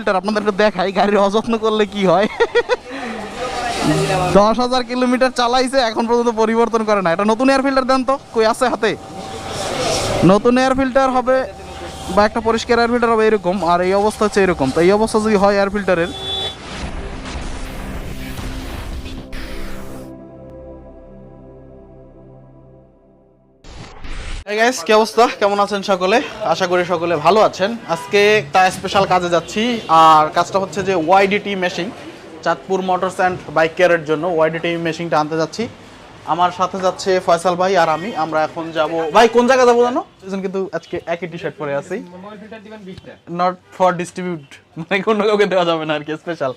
Filter আপনাদের দেখাই, গাড়ির অযত্ন করলে কি হয়? দশ হাজার কিলোমিটার চালাইছে, এখন পর্যন্ত পরিবর্তন করে না। এটা নতুন এয়ার ফিল্টার দেন তো, কই আছে হাতে? নতুন এয়ার ফিল্টার হবে বা একটা পরিষ্কার এয়ার ফিল্টার হবে এরকম, আর এই অবস্থা হচ্ছে এরকম। তো এই অবস্থা যদি হয় এয়ার ফিল্টারের গাইস কি অবস্থা? কেমন আছেন সকলে? আশা করি সকলে ভালো আছেন। আজকে একটা স্পেশাল কাজে যাচ্ছি, আর কাজটা হচ্ছে যে YDT machine Chandpur motors and bike কেয়ারের জন্য ওয়াইডিটি মেশিনটা আনতে যাচ্ছি। আমার সাথে যাচ্ছে ফয়সাল ভাই আর আমি, আমরা এখন যাব ভাই, কোন জায়গা যাব জানো? দুজন কিন্তু আজকে একই টি শার্ট পরে আছি। নট ফর ডিস্ট্রিবিউট মানে কোনো কাউকে দেওয়া যাবে না আর কি স্পেশাল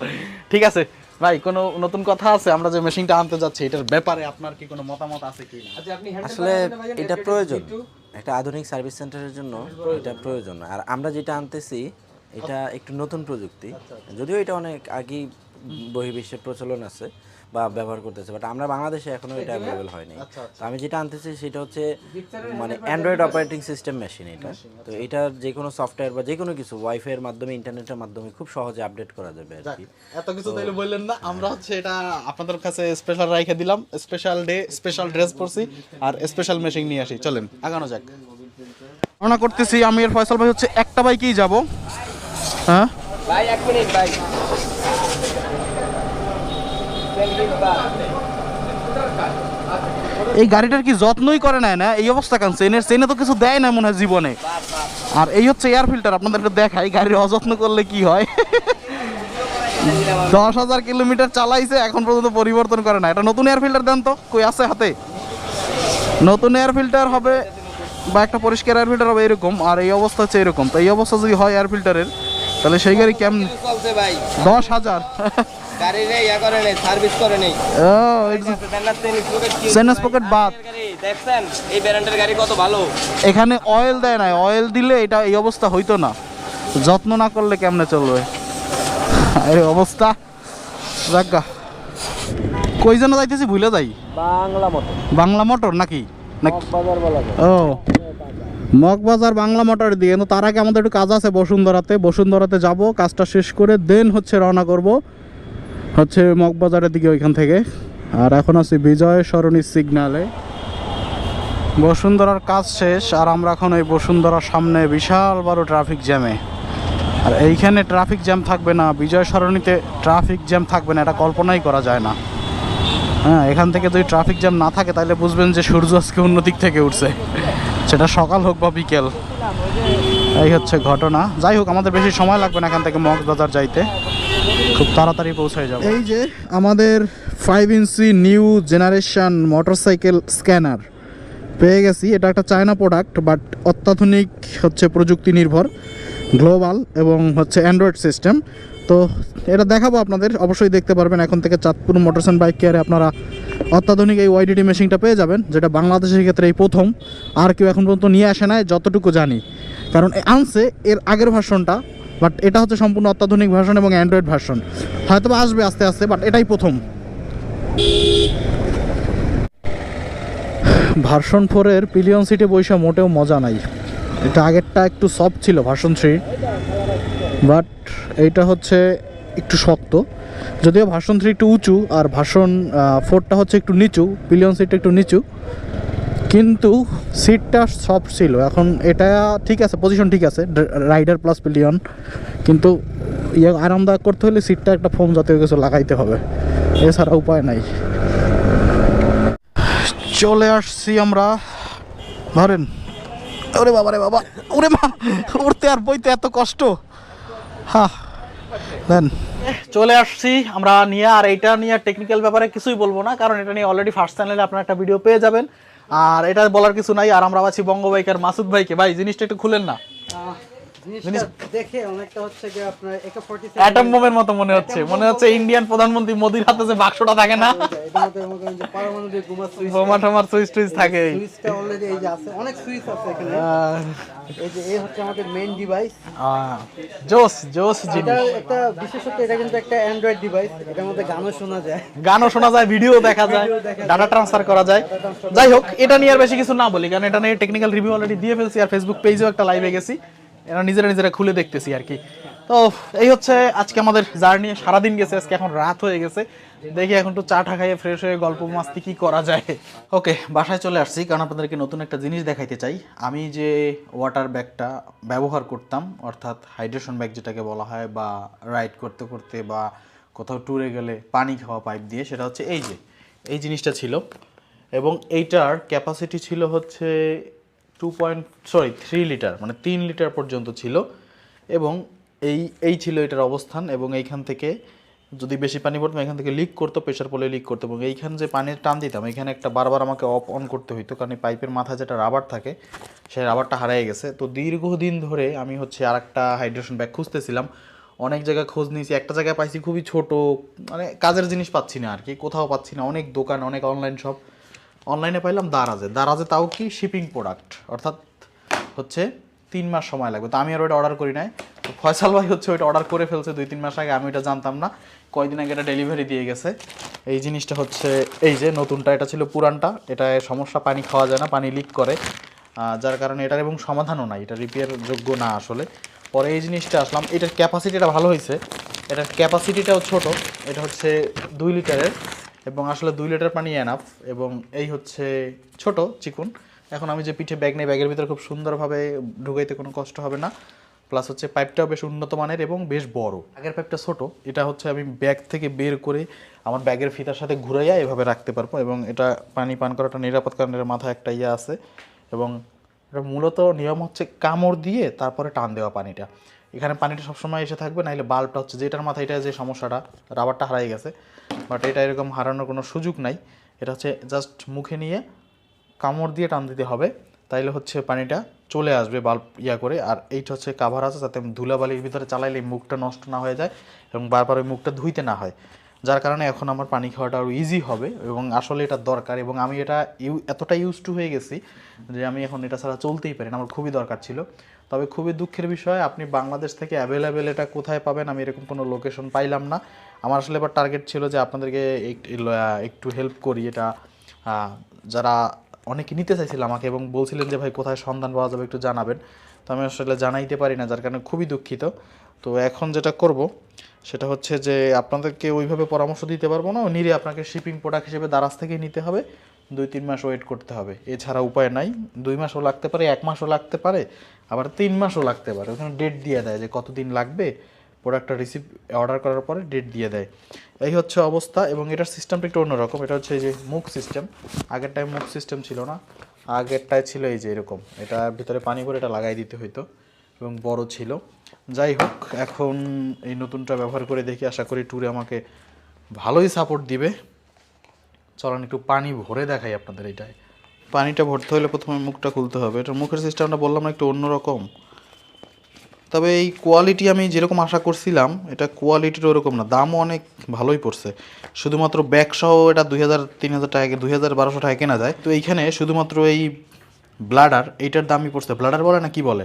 ঠিক আছে ভাই কোনো নতুন কথা আছে? আমরা যে মেশিনটা আনতে যাচ্ছি এটার ব্যাপারে আপনার কি কোনো মতামত আছে কি না? আসলে এটা প্রয়োজন। একটা? আধুনিক সার্ভিস সেন্টারের জন্য এটা প্রয়োজন। আর আমরা যেটা আনতেছি এটা একটু নতুন প্রযুক্তি। যদিও এটা অনেক আগেই বহির্বিশ্বের প্রচলন আছে বা ব্যবহার করতেছে বাট আমরা বাংলাদেশে এখনও এটা অ্যাভেলেবল হয়নি। তো আমি যেটা আনতেছি সেটা হচ্ছে মানে অ্যান্ড্রয়েড অপারেটিং সিস্টেম মেশিন এটা। তো এটার যে কোনো সফটওয়্যার বা যে কোনো কিছু ওয়াইফাই এর মাধ্যমে ইন্টারনেটের মাধ্যমে খুব সহজে আপডেট করা যাবে আর কি। এত কিছু তাইলে বললেন না আমরা হচ্ছে এটা আপনাদের কাছে স্পেশাল রাইখে দিলাম স্পেশাল ডে স্পেশাল ড্রেস পরছি আর স্পেশাল মেশিন নিয়ে আসি। চলেন আগানো যাক। রওনা করতেছি আমি আর ফয়সাল ভাই হচ্ছে একটা বাইকেই যাব। হ্যাঁ? ভাই এক মিনিট ভাই। এই গাড়িটার কি যত্নই করে নেয় না? এই অবস্থা কেন? চেনের চেনে তো কিছু দেয় না মনে হয় জীবনে। আর এই হচ্ছে এয়ার ফিল্টার আপনাদের দেখাই, গাড়ির অযত্ন করলে কি হয়? দশ হাজার কিলোমিটার চালাইছে, এখন পর্যন্ত পরিবর্তন করে না। এটা নতুন এয়ার ফিল্টার দেন তো, কই আছে হাতে? নতুন এয়ার ফিল্টার হবে বা একটা পরিষ্কার এয়ার ফিল্টার হবে এরকম, আর এই অবস্থা হচ্ছে এরকম। তো এই অবস্থা যদি হয় এয়ার ফিল্টারের তাহলে সেই গাড়ি কেমন? দশ হাজার। গাড়ি রে ইয়া করে নেই সার্ভিস করে নেই। ও সেনাস পকেট বাদ। দেখছেন এই ব্র্যান্ডের গাড়ি কত ভালো? এখানে অয়েল দেয় না অয়েল দিলে এটা এই অবস্থা হইতো না। যত্ন না করলে কেমনে চলবে? এই অবস্থা। যাজ্ঞা কই যেন যাইতেছি ভুলে যাই। বাংলা মতো বাংলা মোটর নাকি? নাকি? বাজার বলা যায়। ও। মগবাজার বাংলা মোটর দিয়ে তার আগে আমাদের একটু কাজ আছে বসুন্ধরাতে। বসুন্ধরাতে যাব কাজটা শেষ করে দেন হচ্ছে রওনা করব। হচ্ছে মগবাজারের দিকে ওইখান থেকে। আর এখন আছি বিজয় সরণি সিগনালে। বসুন্ধরার কাজ শেষ, আর আমরা এখন এই বসুন্ধরার সামনে বিশাল বড় ট্রাফিক জ্যামে। আর এইখানে ট্রাফিক জ্যাম থাকবে না, বিজয় সরণিতে ট্রাফিক জ্যাম থাকবে না, এটা কল্পনাই করা যায় না। হ্যাঁ এখান থেকে যদি ট্রাফিক জ্যাম না থাকে, তাহলে বুঝবেন যে সূর্য আজকে অন্য দিক থেকে উঠছে। সেটা সকাল হোক বা বিকেল। এই হচ্ছে ঘটনা। যাই হোক, আমাদের বেশি সময় লাগবে না এখান থেকে মগবাজার যাইতে। খুব তাড়াতাড়ি পৌঁছায় যাব। এই যে আমাদের five inch new generation motorcycle scanner পেয়ে গেছি, এটা একটা চায়না প্রোডাক্ট বাট অত্যাধুনিক হচ্ছে প্রযুক্তি নির্ভর গ্লোবাল এবং হচ্ছে অ্যান্ড্রয়েড সিস্টেম তো এটা দেখাবো আপনাদের, অবশ্যই দেখতে পারবেন, এখন থেকে চাঁদপুর মোটরস অ্যান্ড বাইক কেয়ারে আপনারা অত্যাধুনিক এই ওয়াইডিটি মেশিনটা পেয়ে যাবেন, যেটা বাংলাদেশের ক্ষেত্রে এই প্রথম, আর কেউ এখন পর্যন্ত নিয়ে আসে নাই, যতটুকু জানি। কারণ এ আনছে, এর আগের ভার্সনটা বাট এটা হচ্ছে সম্পূর্ণ অত্যাধুনিক ভার্সন এবং অ্যান্ড্রয়েড ভার্সন হয়তো আসবে আস্তে আস্তে বাট এটাই প্রথম। ভার্সন ফোরের পিলিয়ন সিটে বৈশা মোটেও মজা নাই। এটা আগেরটা একটু সফট ছিল ভার্সন থ্রি বাট এইটা হচ্ছে একটু শক্ত। যদিও ভার্সন থ্রি একটু উঁচু, আর ভার্সন ফোরটা হচ্ছে একটু নিচু পিলিয়ন সিটটা একটু নিচু। কিন্তু সিটটা সফট ছিল। এখন এটা ঠিক আছে পজিশন ঠিক আছে রাইডার প্লাস পিলিয়ন কিন্তু ইয়ে আরামদায়ক করতে হলে সিটটা একটা ফোম জাতীয় কিছু লাগাইতে হবে। এছাড়া উপায় নাই। চলে আসছি আমরা, ধরেন, ওরে বাবা, রে বাবা, ওরে মা উঠতে আর বইতে এত কষ্ট। হা, দেন। চলে আসছি আমরা নিয়ে, আর এইটা নিয়ে টেকনিক্যাল ব্যাপারে কিছুই বলব না, কারণ এটা নিয়ে অলরেডি ফার্স্ট চ্যানেলে আপনার একটা ভিডিও পেয়ে যাবেন। আর এটা বলার কিছু নাই, আর আমরা আছি বঙ্গবাইকার মাসুদ ভাইকে। ভাই, জিনিসটা একটু খুলেন না। দেখে অনেকটা হচ্ছে যে আপনার অ্যাটম বোমের মতো মনে হচ্ছে। মনে হচ্ছে ইন্ডিয়ান প্রধানমন্ত্রী মোদির হাতে যে বাক্সটা থাকে না? এটার মধ্যে মনে করেন যে পারমাণবিক বোমা টোমার সুইচ টুইচ থাকে সুইচটা অলরেডি এই যে আছে। অনেক সুইচ আছে এখানে। এই যে এই হচ্ছে আমাদের মেইন ডিভাইস জোস জোস জিনিস। একটা বিশেষত এটা কিন্তু একটা অ্যান্ড্রয়েড ডিভাইস এটার মধ্যে গানও শোনা যায়। গানও শোনা যায় ভিডিও দেখা যায়। ডাটা ট্রান্সফার করা যায়। যাই হোক এটা নিয়ে আর বেশি কিছু না বলি কারণ এটা নিয়ে টেকনিক্যাল রিভিউ অলরেডি দিয়ে ফেলছি আর ফেসবুক পেজেও একটা লাইভে গেছি। এরা নিজেরা নিজেরা খুলে দেখতেছি আর কি। তো এই হচ্ছে আজকে আমাদের জার্নি, সারাদিন গেছে, আজকে এখন রাত হয়ে গেছে। দেখি এখন একটু চা টা খাইয়ে ফ্রেশ হয়ে গল্প মাস্তি কি করা যায়। ওকে, বাসায় চলে আসছি, কারণ আপনাদেরকে নতুন একটা জিনিস দেখাইতে চাই। আমি যে ওয়াটার ব্যাগটা ব্যবহার করতাম, অর্থাৎ হাইড্রেশন ব্যাগ যেটাকে বলা হয়, বা রাইড করতে করতে, বা কোথাও ট্যুরে গেলে পানি খাওয়া পাইপ দিয়ে, সেটা হচ্ছে এই যে। এই জিনিসটা ছিল। এবং এইটার ক্যাপাসিটি ছিল হচ্ছে two point sorry three litre মানে তিন লিটার পর্যন্ত ছিল। এবং এই এই ছিল এটার অবস্থান এবং এইখান থেকে যদি বেশি পানি পড়তো এখান থেকে লিক করতো প্রেশার পড়লে লিক করতো। এবং এইখান যে পানির টান দিতাম এখানে একটা বারবার আমাকে অফ অন করতে হইতো। কারণ এই পাইপের মাথায় যেটা রাবার থাকে সেই রাবারটা হারিয়ে গেছে। তো দীর্ঘদিন ধরে আমি হচ্ছে আর একটা হাইড্রেশন ব্যাগ খুঁজতেছিলাম। অনেক জায়গায় খোঁজ নিয়েছি। একটা জায়গায় পাইছি খুবই ছোট মানে কাজের জিনিস পাচ্ছি না আর কি, কোথাও পাচ্ছি না। অনেক দোকান, অনেক অনলাইন শপ অনলাইনে পাইলাম দারাজে। দারাজে তাও কি শিপিং প্রোডাক্ট অর্থাৎ হচ্ছে তিন মাস সময় লাগবে। তো আমি আর ওইটা অর্ডার করি নাই। তো ফয়সাল ভাই হচ্ছে ওইটা অর্ডার করে ফেলছে দুই, তিন মাস আগে। আমি ওটা জানতাম না। কয়দিন আগে এটা ডেলিভারি দিয়ে গেছে। এই জিনিসটা হচ্ছে, এই যে নতুনটা, এটা ছিল পুরানটা। এটা সমস্যা, পানি খাওয়া যায় না, পানি লিক করে। যার কারণে এটার এবং সমাধানও নাই। এটা রিপেয়ার যোগ্য না আসলে। পরে এই জিনিসটা আসলাম। এটার ক্যাপাসিটিটা ভালো হয়েছে এটার ক্যাপাসিটিটাও ছোট। এটা হচ্ছে দুই লিটারের। এবং আসলে দুই লিটার পানি এনাফ এবং এই হচ্ছে ছোট চিকুন। এখন আমি যে পিঠে ব্যাগ নেই ব্যাগের ভিতরে খুব সুন্দরভাবে ঢুকাইতে কোনো কষ্ট হবে না। প্লাস হচ্ছে পাইপটাও বেশ উন্নত মানের এবং বেশ বড়। আগের পাইপটা ছোট, এটা হচ্ছে আমি ব্যাগ থেকে বের করে আমার ব্যাগের ফিতার সাথে ঘুরাইয়া এভাবে রাখতে পারব এবং এটা পানি পান করাটা নিরাপদ, কারণ এর মাথায় একটা ইয়ে আছে। এবং এটা মূলত নিয়ম হচ্ছে কামড় দিয়ে তারপরে টান দেওয়া পানিটা। এখানে পানিটা সবসময় এসে থাকবে নাহলে বাল্বটা হচ্ছে যেটার মাথায় এটা যে সমস্যাটা, রাবারটা হারাই গেছে। বাট এটা এরকম হারানোর কোনো সুযোগ নাই। এটা হচ্ছে জাস্ট মুখে নিয়ে কামড় দিয়ে টান দিতে হবে, তাইলে হচ্ছে পানিটা চলে আসবে বাল্ব ইয়া করে। আর এইটা হচ্ছে কাভার আছে, যাতে ধুলাবালির ভিতরে চালাইলে মুখটা নষ্ট না হয়ে যায় এবং বারবার ওই মুখটা ধুইতে না হয়। যার কারণে এখন আমার পানি খাওয়াটা আরও ইজি হবে এবং আসলে এটা দরকার এবং আমি এটা ইউ এতটা ইউজ টু হয়ে গেছি যে আমি এখন এটা ছাড়া চলতেই পারি না। আমার খুবই দরকার ছিল। তবে খুবই দুঃখের বিষয়, আপনি বাংলাদেশ থেকে অ্যাভেলেবেল এটা কোথায় পাবেন আমি এরকম কোনো লোকেশন পাইলাম না। আমার আসলে এবার টার্গেট ছিল যে আপনাদেরকে একটু হেল্প করি এটা যারা অনেকে নিতে চাইছিল আমাকে এবং বলছিলেন যে, ভাই, কোথায় সন্ধান পাওয়া যাবে একটু জানাবেন। তো আমি আসলে জানাইতে পারি না, যার কারণে খুবই দুঃখিত। তো এখন যেটা করব সেটা হচ্ছে যে আপনাদেরকে ওইভাবে পরামর্শ দিতে পারব না। নিরে আপনাকে শিপিং প্রোডাক্ট হিসেবে দারাজ থেকেই নিতে হবে। দুই, তিন মাস ওয়েট করতে হবে। এছাড়া উপায় নাই। দুই মাসও লাগতে পারে, এক মাসও লাগতে পারে, আবার তিন মাসও লাগতে পারে। ওখানে ডেট দিয়ে দেয় যে কতদিন লাগবে। প্রোডাক্টটা রিসিভ অর্ডার করার পরে ডেট দিয়ে দেয়। এই হচ্ছে অবস্থা এবং এটার সিস্টেমটা একটু অন্যরকম। এটা হচ্ছে এই যে মুখ সিস্টেম আগের টাইম মুখ সিস্টেম ছিল না। আগেরটায় ছিল এই যে এরকম। এটা ভিতরে পানি করে এটা লাগাই দিতে হইতো এবং বড় ছিল। যাই হোক, এখন এই নতুনটা ব্যবহার করে দেখি, আশা করি ট্যুরে আমাকে ভালোই সাপোর্ট দিবে। চলেন একটু পানি ভরে দেখাই আপনাদের এইটায়। পানিটা ভরতে হলে প্রথমে মুখটা খুলতে হবে। এটা মুখের সিস্টেমটা বললাম না, একটু অন্যরকম। তবে এই কোয়ালিটি আমি যেরকম আশা করছিলাম, এটা কোয়ালিটির ওরকম না, দামও অনেক ভালোই পড়ছে। শুধুমাত্র ব্যাগ সহ এটা দুই হাজার, তিন হাজার টাকা, দুই হাজার বারোশো টাকা কেনা যায়। তো এইখানে শুধুমাত্র এই ব্লাডার এইটার দামই পড়ছে। ব্লাডার বলে না কি বলে?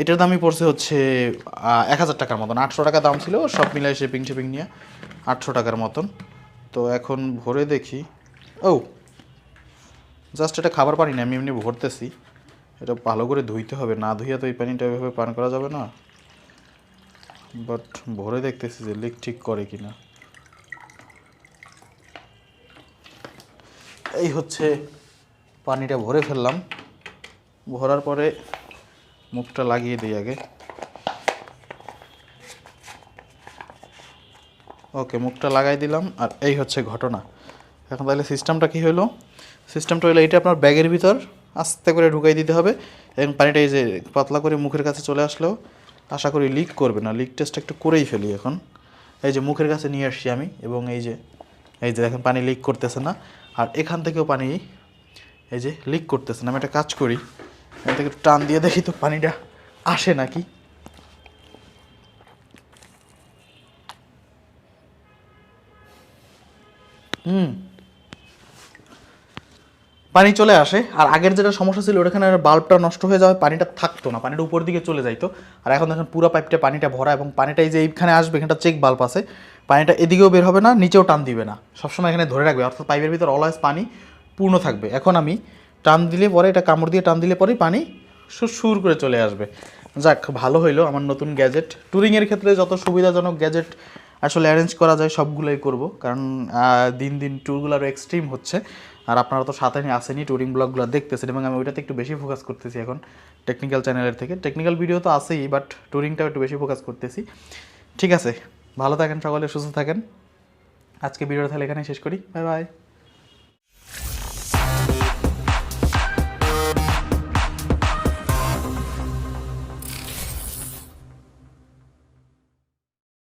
এটার দামই পড়ছে হচ্ছে এক হাজার টাকার মতন। আটশো টাকা দাম ছিল, সব মিলাই শিপিং শিপিং নিয়ে আটশো টাকার মতন। তো এখন ভরে দেখি। ও জাস্ট এটা খাবার পানি না আমি এমনি ভরতেছি। এটা ভালো করে ধুইতে হবে। না ধুইয়া তো এই পানিটা এভাবে পান করা যাবে না। বাট ভরে দেখতেছি যে লিক ঠিক করে কিনা। এই হচ্ছে, পানিটা ভরে ফেললাম। ভরার পরে মুখটা লাগিয়ে দিই আগে। ওকে, মুখটা লাগাই দিলাম, আর এই হচ্ছে ঘটনা। এখন তাহলে সিস্টেমটা কি হলো সিস্টেমটা হলো এটা আপনার ব্যাগের ভিতর আস্তে করে ঢুকাই দিতে হবে এবং পানিটা এই যে পাতলা করে মুখের কাছে চলে আসলেও আশা করি লিক করবে না। লিক টেস্টটা একটু করেই ফেলি এখন। এই যে মুখের কাছে নিয়ে আসছি আমি এবং এই যে এই যে দেখেন পানি লিক করতেছে না। আর এখান থেকেও পানি এই যে লিক করতেছে না। আমি একটা কাজ করি। এখান থেকে টান দিয়ে দেখি তো পানিটা আসে নাকি। হুম। পানি চলে আসে, আর আগের যেটা সমস্যা ছিল ওখানে বাল্বটা নষ্ট হয়ে যাওয়ায় পানিটা থাকতো না, পানিটা উপর দিকে চলে যাইতো। আর এখন দেখেন পুরো পাইপটা পানিটা ভরা এবং পানিটা এই যে এইখানে আসবে, এখানটা চেক বাল্ব আছে, পানিটা এদিকেও বের হবে না, নিচেও টান দিবে না। সবসময় এখানে ধরে রাখবে, অর্থাৎ পাইপের ভিতর অলওয়েজ পানি পূর্ণ থাকবে। এখন আমি টান দিলে পরে, এটা কামড় দিয়ে টান দিলে পরেই পানি সুর করে চলে আসবে। যাক, ভালো হইল আমার নতুন গ্যাজেট। ট্যুরিংয়ের ক্ষেত্রে যত সুবিধাজনক গ্যাজেট আসলে অ্যারেঞ্জ করা যায়, সবগুলোই করব। কারণ দিন দিন ট্যুরগুলো আরও এক্সট্রিম হচ্ছে। আর আপনারা তো সাথে নিয়ে আসেনি ট্যুরিং ব্লগগুলো দেখতেছেন এবং আমি ওইটাতে একটু বেশি ফোকাস করতেছি এখন টেকনিক্যাল চ্যানেলের থেকে। টেকনিক্যাল ভিডিও তো আছেই বাট ট্যুরিংটাও একটু বেশি ফোকাস করতেছি। ঠিক আছে, ভালো থাকেন সকলে, সুস্থ থাকেন। আজকে ভিডিওটা তাহলে এখানে শেষ করি। Bye bye